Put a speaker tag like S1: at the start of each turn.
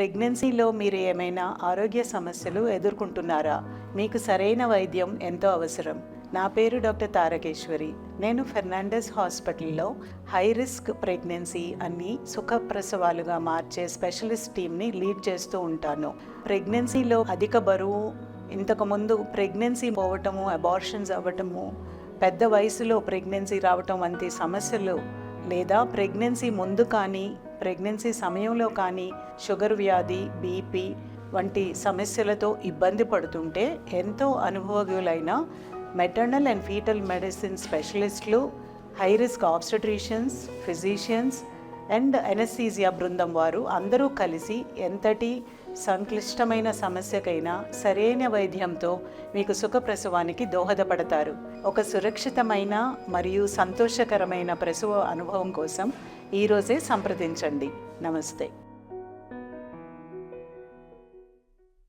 S1: ప్రెగ్నెన్సీలో మీరు ఏమైనా ఆరోగ్య సమస్యలు ఎదుర్కొంటున్నారా? మీకు సరైన వైద్యం ఎంతో అవసరం. నా పేరు డాక్టర్ తారకేశ్వరి. నేను ఫెర్నాండెస్ హాస్పిటల్లో హై రిస్క్ ప్రెగ్నెన్సీ అన్ని సుఖప్రసవాలుగా మార్చే స్పెషలిస్ట్ టీమ్ని లీడ్ చేస్తూ ఉంటాను. ప్రెగ్నెన్సీలో అధిక బరువు ఇంతకుముందు ప్రెగ్నెన్సీ పోవటము అబార్షన్స్ అవ్వటము పెద్ద వయసులో ప్రెగ్నెన్సీ రావటం వంటి సమస్యలు లేదా ప్రెగ్నెన్సీ ముందు కానీ ప్రెగ్నెన్సీ సమయంలో కానీ షుగర్ వ్యాధి బీపీ వంటి సమస్యలతో ఇబ్బంది పడుతుంటే ఎంతో అనుభవజ్ఞులైన maternal and fetal medicine స్పెషలిస్టులు high risk obstetricians physicians and anaesthesia బృందం వారు అందరూ కలిసి ఎంతటి సంక్లిష్టమైన సమస్యకైనా సరైన వైద్యంతో మీకు సుఖప్రసవానికి దోహదపడతారు. ఒక సురక్షితమైన మరియు సంతోషకరమైన ప్రసవ అనుభవం కోసం ఈరోజే సంప్రదించండి. నమస్తే.